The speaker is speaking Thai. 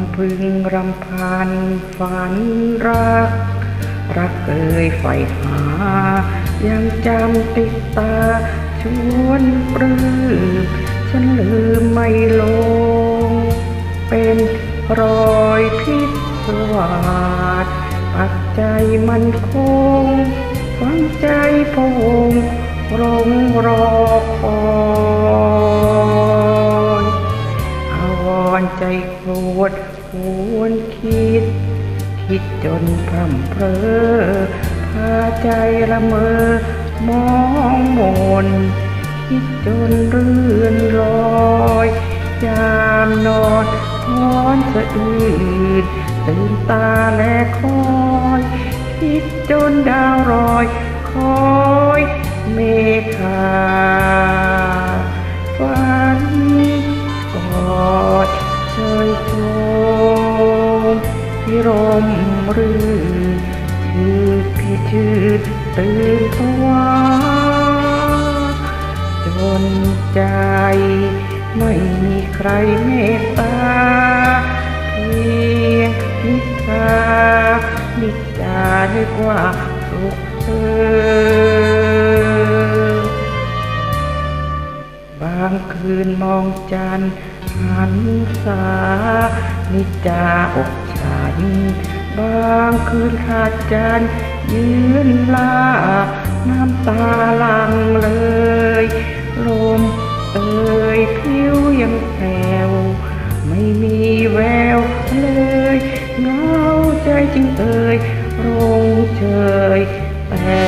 ำพึงรำพันฝันรัก รักเอ่ยไฟหา ยังจำติดตา ชวนปลื้มฉันลืมไม่ลง เป็นรอยพิศวาสปักใจมันคง ฝังใจพง ใจโครวดควรคิด คิดจนพร่ำเพรอพาใจละเมอ มองมน คิดจนเรื่อนลอยยามนอนนอนสะอื้นตื่นตาและคอย คิดจนดาวรอยคอย พิรมรื่นชื่อพี่ชื่นตื่นทวจนใจไม่มีใครเมตตาเพียงนิทานิจานึกว่าสุขเธอางคืนมองจันทันษานิจาอกฉัน บางคืนขาดจันยืนลา น้ำตาลังเลย ลมเอ่ยผิวยังแผ่วไม่มีแววเลยเงาใจจึงเอ่ยรงเฉยแต่